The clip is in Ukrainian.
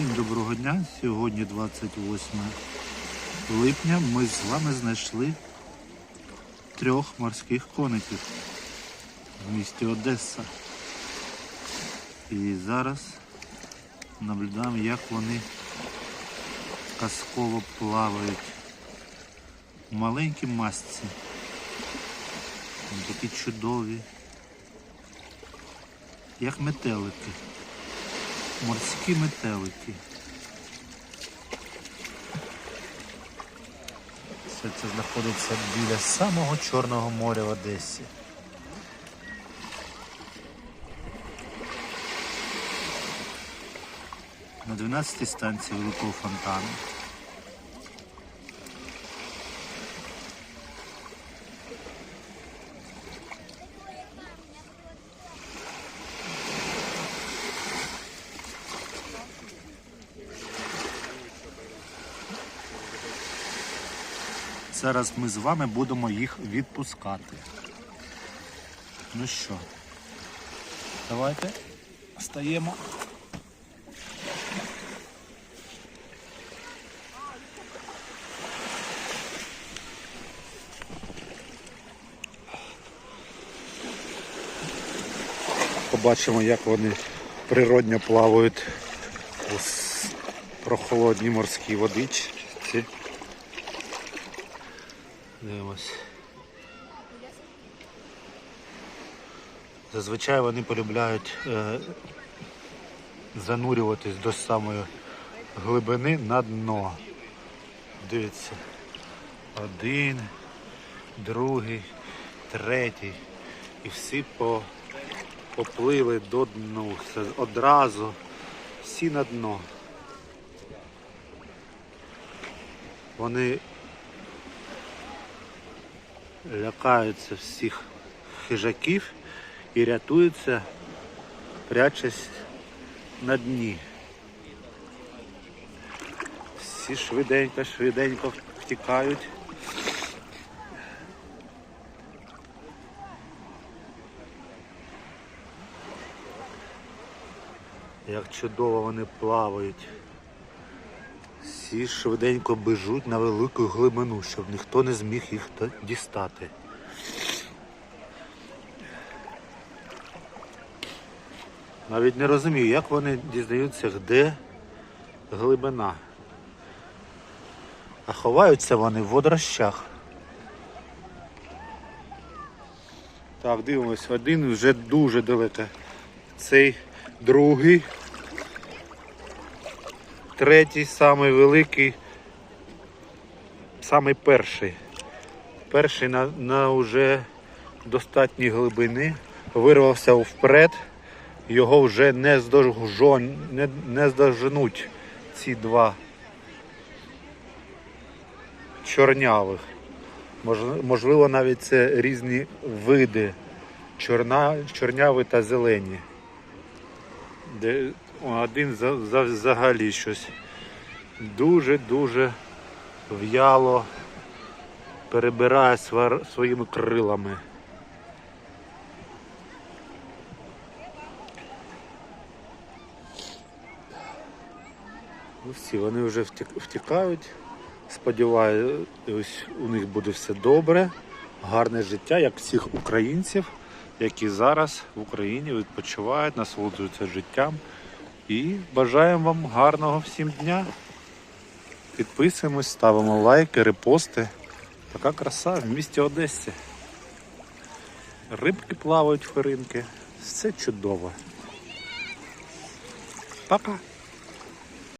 Всім доброго дня. Сьогодні 28 липня. Ми з вами знайшли трьох морських коників в місті Одеса. І зараз наблюдаємо, як вони казково плавають в маленькій масці. Вони такі чудові, як метелики морські метелики. Все це знаходиться біля самого Чорного моря в Одесі. На 12-й станції Великого фонтану. Зараз ми з вами будемо їх відпускати. Ну що, давайте стаємо. Побачимо, як вони природньо плавають у прохолодній морській водичці. Дивимось. Зазвичай вони полюбляють е, занурюватись до самої глибини на дно. Дивіться. Один, другий, третій. І всі по, поплили до дну. Це одразу всі на дно. Вони лякаються всіх хижаків і рятуються, прячась на дні. Всі швиденько, швиденько втікають. Як чудово вони плавають. Всі швиденько бежуть на велику глибину, щоб ніхто не зміг їх дістати. Навіть не розумію, як вони дізнаються, де глибина. А ховаються вони в водорощах. Так, дивимось, один вже дуже далеко. Цей другий третій, самий великий, самий перший. Перший на, на вже достатній глибини вирвався вперед. Його вже не, здожон, не, не здоженуть ці два чорнявих. Мож- Можливо, навіть це різні види чорна, чорняві та зелені. Де один за, за, взагалі щось дуже-дуже в'яло перебирає своїми крилами. Ну, всі, вони вже втік- втікають. Сподіваюсь, у них буде все добре, гарне життя, як всіх українців, які зараз в Україні відпочивають, насолоджуються життям. І бажаємо вам гарного всім дня. Підписуємось, ставимо лайки, репости. Така краса в місті Одесі. Рибки плавають феринки. Все чудово. Па-па!